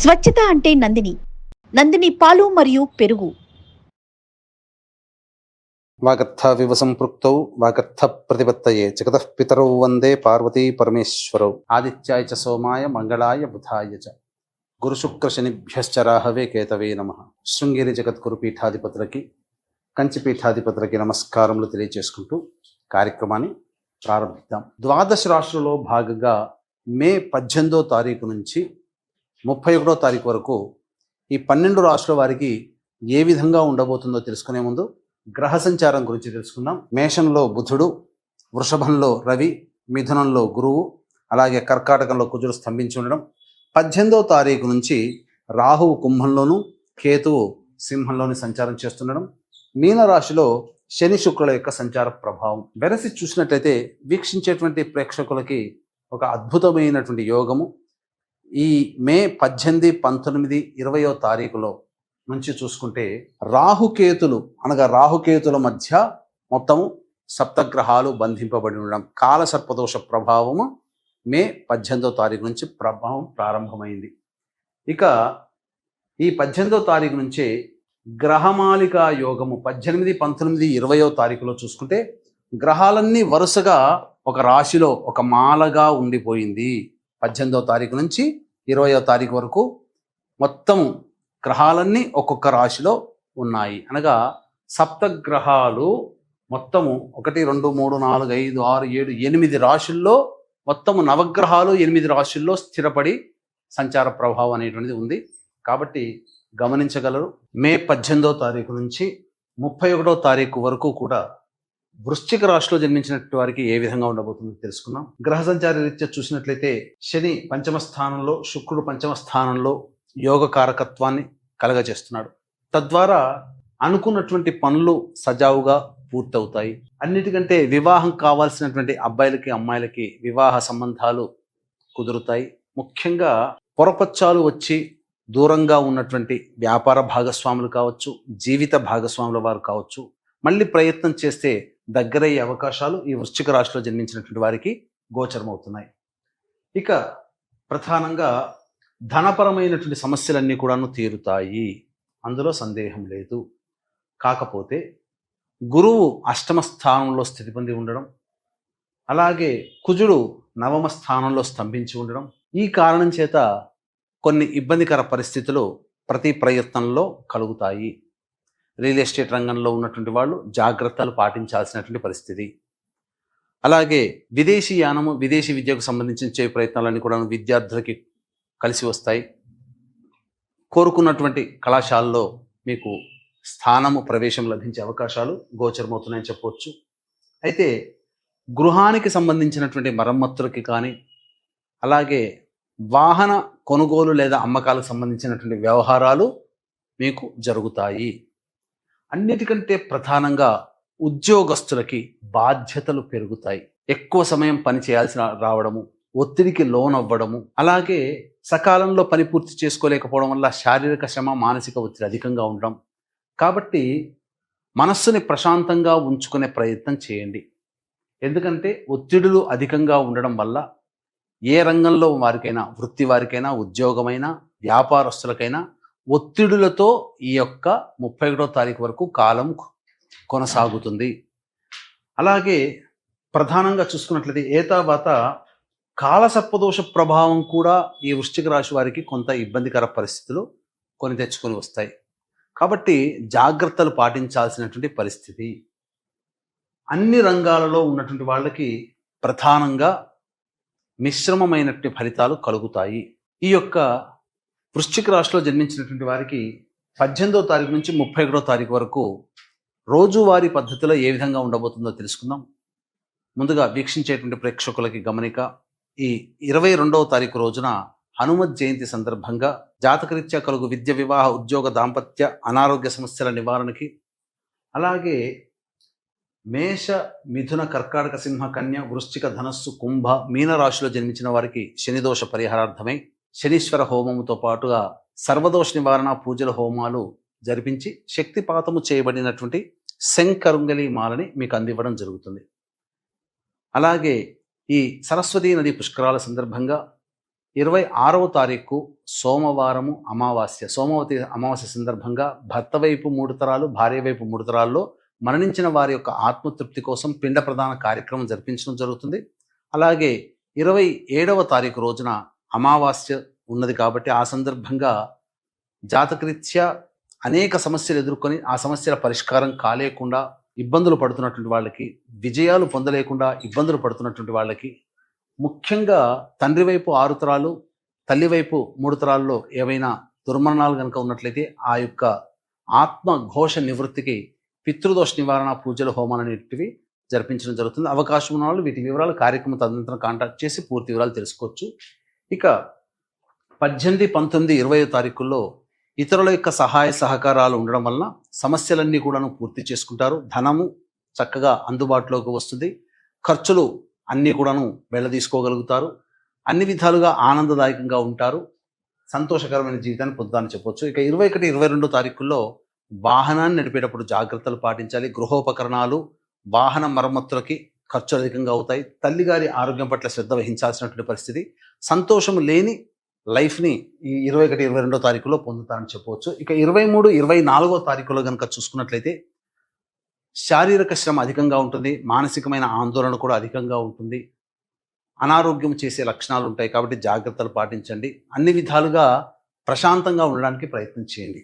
స్వచ్ఛత అంటే నందిని. నందిని పాలు మరియు పెరుగు. వాగర్థవివ సంపృక్తౌ వాగర్థ ప్రతిపత్తయే జగతః పితరౌ వందే పార్వతీ పరమేశ్వరౌ. ఆదిత్యాయ చ సోమాయ మంగళాయ బుధాయ చ. గురుశుక్ర శనిభ్యశ్చ రాహవే కేతవే నమ. శృంగేరి జగద్గురు పీఠాధిపతులకి కంచి పీఠాధిపతులకి నమస్కారములు తెలియజేసుకుంటూ కార్యక్రమాన్ని ప్రారంభిద్దాం. ద్వాదశ రాష్ట్రంలో భాగంగా మే పద్దెనిమిదో తారీఖు నుంచి ముప్పై ఒకటో తారీఖు వరకు ఈ పన్నెండు రాష్ట్రాల వారికి ఏ విధంగా ఉండబోతుందో తెలుసుకునే ముందు గ్రహ సంచారం గురించి తెలుసుకుందాం. మేషంలో బుధుడు వృషభంలో రవి మిథునంలో గురువు అలాగే కర్కాటకంలో కుజుడు స్తంభించి ఉండడం. పద్దెనిమిదవ తారీఖు నుంచి రాహువు కుంభంలోను కేతువు సింహంలోని సంచారం చేస్తుండడం. మీనరాశిలో శని శుక్రుల యొక్క సంచార ప్రభావం. వెరసి చూసినట్లయితే వీక్షించేటువంటి ప్రేక్షకులకి ఒక అద్భుతమైనటువంటి యోగము. ఈ మే పద్దెనిమిది పంతొమ్మిది ఇరవయో తారీఖులో నుంచి చూసుకుంటే రాహుకేతులు అనగా రాహుకేతుల మధ్య మొత్తం సప్తగ్రహాలు బంధింపబడి ఉండడం కాల సర్పదోష ప్రభావము మే పద్దెనిమిదో తారీఖు నుంచి ప్రభావం ప్రారంభమైంది. ఇక ఈ పద్దెనిమిదో తారీఖు నుంచే గ్రహమాలిక యోగము పద్దెనిమిది పంతొమ్మిది ఇరవయో తారీఖులో చూసుకుంటే గ్రహాలన్నీ వరుసగా ఒక రాశిలో ఒక మాలగా ఉండిపోయింది. పద్దెనిమిదో తారీఖు నుంచి ఇరవయో తారీఖు వరకు మొత్తం గ్రహాలన్నీ ఒక్కొక్క రాశిలో ఉన్నాయి. అనగా సప్తగ్రహాలు మొత్తము ఒకటి రెండు మూడు నాలుగు ఐదు ఆరు ఏడు ఎనిమిది రాశుల్లో మొత్తము నవగ్రహాలు ఎనిమిది రాశుల్లో స్థిరపడి సంచార ప్రభావం అనేటువంటిది ఉంది. కాబట్టి గమనించగలరు. మే పద్దెనిమిదో తారీఖు నుంచి ముప్పై ఒకటో తారీఖు వరకు కూడా వృశ్చిక రాశిలో జన్మించినట్టు వారికి ఏ విధంగా ఉండబోతుందో తెలుసుకుందాం. గ్రహ సంచార రీత్యా చూసినట్లయితే శని పంచమ స్థానంలో శుక్రుడు పంచమ స్థానంలో యోగ కారకత్వాన్ని కలగజేస్తున్నాడు. తద్వారా అనుకున్నటువంటి పనులు సజావుగా పూర్తవుతాయి. అన్నిటికంటే వివాహం కావాల్సినటువంటి అబ్బాయిలకి అమ్మాయిలకి వివాహ సంబంధాలు కుదురుతాయి. ముఖ్యంగా పొరపచ్చాలు వచ్చి దూరంగా ఉన్నటువంటి వ్యాపార భాగస్వాములు కావచ్చు జీవిత భాగస్వాముల వారు కావచ్చు మళ్ళీ ప్రయత్నం చేస్తే దగ్గరయ్యే అవకాశాలు ఈ వృశ్చిక రాశిలో జన్మించినటువంటి వారికి గోచరమవుతున్నాయి. ఇక ప్రధానంగా ధనపరమైనటువంటి సమస్యలన్నీ కూడాను తీరుతాయి. అందులో సందేహం లేదు. కాకపోతే గురువు అష్టమ స్థానంలో స్థితి పొంది ఉండడం అలాగే కుజుడు నవమ స్థానంలో స్తంభించి ఉండడం ఈ కారణం చేత కొన్ని ఇబ్బందికర పరిస్థితులు ప్రతి ప్రయత్నంలో కలుగుతాయి. రియల్ ఎస్టేట్ రంగంలో ఉన్నటువంటి వాళ్ళు జాగ్రత్తలు పాటించాల్సినటువంటి పరిస్థితి. అలాగే విదేశీ యానము విదేశీ విద్యకు సంబంధించిన చే ప్రయత్నాలన్నీ కూడా విద్యార్థులకి కలిసి వస్తాయి. కోరుకున్నటువంటి కళాశాలలో మీకు స్థానము ప్రవేశం లభించే అవకాశాలు గోచరమవుతున్నాయని చెప్పవచ్చు. అయితే గృహానికి సంబంధించినటువంటి మరమ్మతులకి కానీ అలాగే వాహన కొనుగోలు లేదా అమ్మకాలకు సంబంధించినటువంటి వ్యవహారాలు మీకు జరుగుతాయి. అన్నిటికంటే ప్రధానంగా ఉద్యోగస్తులకి బాధ్యతలు పెరుగుతాయి. ఎక్కువ సమయం పని చేయాల్సిన రావడము ఒత్తిడికి లోన్ అవ్వడము అలాగే సకాలంలో పని పూర్తి చేసుకోలేకపోవడం వల్ల శారీరక శ్రమ మానసిక ఒత్తిడి అధికంగా ఉండడం. కాబట్టి మనస్సుని ప్రశాంతంగా ఉంచుకునే ప్రయత్నం చేయండి. ఎందుకంటే ఒత్తిడులు అధికంగా ఉండడం వల్ల ఏ రంగంలో వారికైనా వృత్తి వారికైనా ఉద్యోగమైనా వ్యాపారస్తులకైనా ఒత్తిడులతో ఈ యొక్క ముప్పై ఒకటో తారీఖు వరకు కాలం కొనసాగుతుంది. అలాగే ప్రధానంగా చూసుకున్నట్లయితే ఏతావాత కాలసర్పదోష ప్రభావం కూడా ఈ వృశ్చిక రాశి వారికి కొంత ఇబ్బందికర పరిస్థితులు కొని తెచ్చుకొని వస్తాయి. కాబట్టి జాగ్రత్తలు పాటించాల్సినటువంటి పరిస్థితి. అన్ని రంగాలలో ఉన్నటువంటి వాళ్ళకి ప్రధానంగా మిశ్రమమైనటువంటి ఫలితాలు కలుగుతాయి. ఈ యొక్క వృశ్చిక రాశిలో జన్మించినటువంటి వారికి పద్దెనిమిదో తారీఖు నుంచి ముప్పై ఒకటో తారీఖు వరకు రోజువారీ పద్ధతిలో ఏ విధంగా ఉండబోతుందో తెలుసుకుందాం. ముందుగా వీక్షించేటువంటి ప్రేక్షకులకి గమనిక ఈ ఇరవై రెండవ తారీఖు రోజున హనుమత్ జయంతి సందర్భంగా జాతకరీత్యా కలుగు విద్య వివాహ ఉద్యోగ దాంపత్య అనారోగ్య సమస్యల నివారణకి అలాగే మేష మిథున కర్కాటక సింహ కన్య వృశ్చిక ధనస్సు కుంభ మీన రాశిలో జన్మించిన వారికి శనిదోష పరిహారార్థమై శనీశ్వర హోమముతో పాటుగా సర్వదోష నివారణ పూజల హోమాలు జరిపించి శక్తిపాతము చేయబడినటువంటి శంకరుంగలి మాలని మీకు అందివ్వడం జరుగుతుంది. అలాగే ఈ సరస్వతీ నది పుష్కరాల సందర్భంగా ఇరవై ఆరవ తారీఖు సోమవారము అమావాస్య సోమవతి అమావాస్య సందర్భంగా భర్త వైపు మూడు తరాలు భార్య వైపు మూడు తరాల్లో మరణించిన వారి యొక్క ఆత్మతృప్తి కోసం పిండ ప్రదాన కార్యక్రమం జరిపించడం జరుగుతుంది. అలాగే ఇరవై ఏడవ తారీఖు రోజున అమావాస్య ఉన్నది కాబట్టి ఆ సందర్భంగా జాతకరీత్యా అనేక సమస్యలు ఎదుర్కొని ఆ సమస్యల పరిష్కారం కాలేకుండా ఇబ్బందులు పడుతున్నటువంటి వాళ్ళకి విజయాలు పొందలేకుండా ఇబ్బందులు పడుతున్నటువంటి వాళ్ళకి ముఖ్యంగా తండ్రి వైపు ఆరు తరాలు తల్లి వైపు మూడు తరాల్లో ఏవైనా దుర్మరణాలు కనుక ఉన్నట్లయితే ఆ యొక్క ఆత్మ ఘోష నివృత్తికి పితృదోష నివారణ పూజలు హోమాలు అనేటివి జరిపించడం జరుగుతుంది. అవకాశం ఉన్న వాళ్ళు వీటి వివరాలు కార్యక్రమం తదనంతరం కాంటాక్ట్ చేసి పూర్తి వివరాలు తెలుసుకోవచ్చు. ఇక పద్దెనిమిది పంతొమ్మిది ఇరవై తారీఖుల్లో ఇతరుల యొక్క సహాయ సహకారాలు ఉండడం వలన సమస్యలన్నీ కూడాను పూర్తి చేసుకుంటారు. ధనము చక్కగా అందుబాటులోకి వస్తుంది. ఖర్చులు అన్నీ కూడాను వెళ్ళదీసుకోగలుగుతారు అన్ని విధాలుగా ఆనందదాయకంగా ఉంటారు. సంతోషకరమైన జీవితాన్ని పొందుతారని చెప్పొచ్చు. ఇక ఇరవై ఒకటి ఇరవై రెండు తారీఖుల్లో వాహనాన్ని నడిపేటప్పుడు జాగ్రత్తలు పాటించాలి. గృహోపకరణాలు వాహన మరమ్మతులకి ఖర్చు అధికంగా అవుతాయి. తల్లిగారి ఆరోగ్యం పట్ల శ్రద్ధ వహించాల్సినటువంటి పరిస్థితి. సంతోషం లేని లైఫ్ని ఈ ఇరవై ఒకటి ఇరవై రెండో తారీఖులో పొందుతారని చెప్పవచ్చు. ఇక ఇరవై మూడు ఇరవై నాలుగో తారీఖులో కనుక చూసుకున్నట్లయితే శారీరక శ్రమ అధికంగా ఉంటుంది మానసికమైన ఆందోళన కూడా అధికంగా ఉంటుంది అనారోగ్యం చేసే లక్షణాలు ఉంటాయి కాబట్టి జాగ్రత్తలు పాటించండి అన్ని విధాలుగా ప్రశాంతంగా ఉండడానికి ప్రయత్నం చేయండి.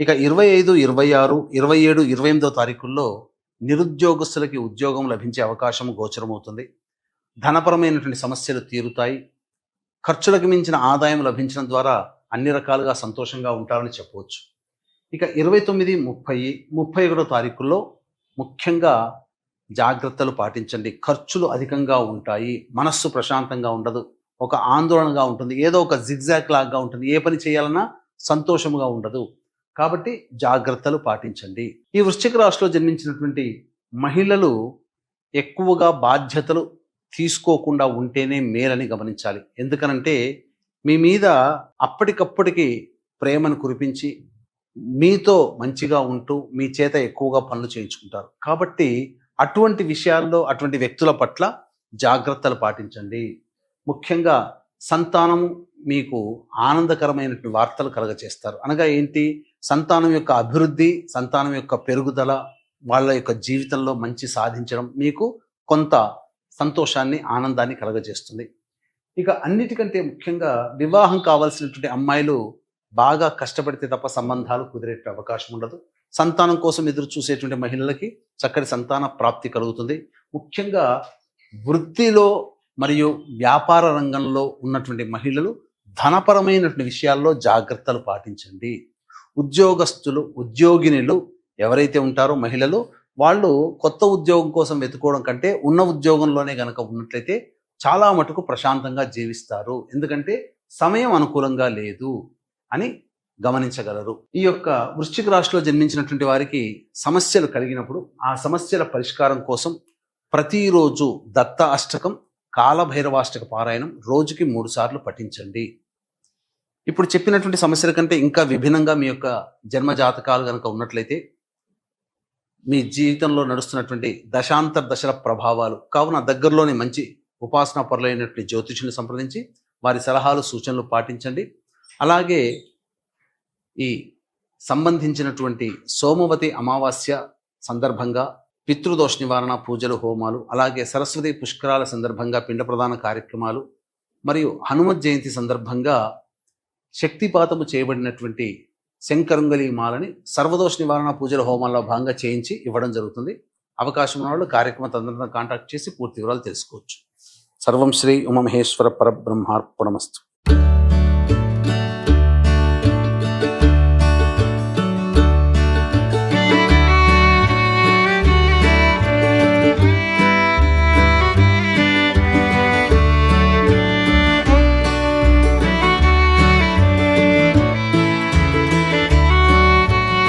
ఇక ఇరవై ఐదు ఇరవై ఆరు ఇరవై ఏడు ఇరవై ఎనిమిదో తారీఖుల్లో నిరుద్యోగస్తులకి ఉద్యోగం లభించే అవకాశం గోచరమవుతుంది ధనపరమైనటువంటి సమస్యలు తీరుతాయి ఖర్చులకు మించిన ఆదాయం లభించడం ద్వారా అన్ని రకాలుగా సంతోషంగా ఉంటారని చెప్పవచ్చు. ఇక ఇరవై తొమ్మిది ముప్పై ముప్పై ఒకటో తారీఖుల్లో ముఖ్యంగా జాగ్రత్తలు పాటించండి. ఖర్చులు అధికంగా ఉంటాయి. మనస్సు ప్రశాంతంగా ఉండదు. ఒక ఆందోళనగా ఉంటుంది. ఏదో ఒక జిగ్జాక్ లాగా ఉంటుంది. ఏ పని చేయాలన్నా సంతోషముగా ఉండదు. కాబట్టి జాగ్రత్తలు పాటించండి. ఈ వృశ్చిక రాశిలో జన్మించినటువంటి మహిళలు ఎక్కువగా బాధ్యతలు తీసుకోకుండా ఉంటేనే మేలని గమనించాలి. ఎందుకనంటే మీ మీద అప్పటికప్పటికి ప్రేమను కురిపించి మీతో మంచిగా ఉంటూ మీ చేత ఎక్కువగా పనులు చేయించుకుంటారు. కాబట్టి అటువంటి విషయాల్లో అటువంటి వ్యక్తుల పట్ల జాగ్రత్తలు పాటించండి. ముఖ్యంగా సంతానము మీకు ఆనందకరమైనటువంటి వార్తలు కలగచేస్తారు. అనగా ఏంటి? సంతానం యొక్క అభివృద్ధి సంతానం యొక్క పెరుగుదల వాళ్ళ యొక్క జీవితంలో మంచి సాధించడం మీకు కొంత సంతోషాన్ని ఆనందాన్ని కలగజేస్తుంది. ఇక అన్నిటికంటే ముఖ్యంగా వివాహం కావాల్సినటువంటి అమ్మాయిలు బాగా కష్టపడితే తప్ప సంబంధాలు కుదిరే అవకాశం ఉండదు. సంతానం కోసం ఎదురు చూసేటువంటి మహిళలకి చక్కటి సంతాన ప్రాప్తి కలుగుతుంది. ముఖ్యంగా వృత్తిలో మరియు వ్యాపార రంగంలో ఉన్నటువంటి మహిళలు ధనపరమైనటువంటి విషయాల్లో జాగ్రత్తలు పాటించండి. ఉద్యోగస్తులు ఉద్యోగినులు ఎవరైతే ఉంటారో మహిళలు వాళ్ళు కొత్త ఉద్యోగం కోసం వెతుకోవడం కంటే ఉన్న ఉద్యోగంలోనే కనుక ఉన్నట్లయితే చాలా మటుకు ప్రశాంతంగా జీవిస్తారు. ఎందుకంటే సమయం అనుకూలంగా లేదు అని గమనించగలరు. ఈ యొక్క వృశ్చిక రాశిలో జన్మించినటువంటి వారికి సమస్యలు కలిగినప్పుడు ఆ సమస్యల పరిష్కారం కోసం ప్రతిరోజు దత్త అష్టకం కాలభైరవాష్టక పారాయణం రోజుకి మూడు సార్లు పఠించండి. ఇప్పుడు చెప్పినటువంటి సమస్యల కంటే ఇంకా విభిన్నంగా మీ యొక్క జన్మ జాతకాలు కనుక ఉన్నట్లయితే మీ జీవితంలో నడుస్తున్నటువంటి దశాంతర దశల ప్రభావాలు కావున దగ్గరలోని మంచి ఉపాసనా పరులైనటువంటి జ్యోతిషుని సంప్రదించి వారి సలహాలు సూచనలు పాటించండి. అలాగే ఈ సంబంధించినటువంటి సోమవతి అమావాస్య సందర్భంగా పితృదోష నివారణ పూజలు హోమాలు అలాగే సరస్వతి పుష్కరాల సందర్భంగా పిండ ప్రధాన కార్యక్రమాలు మరియు హనుమత్ జయంతి సందర్భంగా శక్తిపాతము చేయబడినటువంటి శంకరుంగలి మాలని సర్వదోష నివారణ పూజల హోమాల్లో భాగంగా చేయించి ఇవ్వడం జరుగుతుంది. అవకాశం ఉన్న వాళ్ళు కార్యక్రమం తదనంతరం కాంటాక్ట్ చేసి పూర్తి వివరాలు తెలుసుకోవచ్చు. సర్వం శ్రీ ఉమమహేశ్వర పరబ్రహ్మార్పణమస్తు.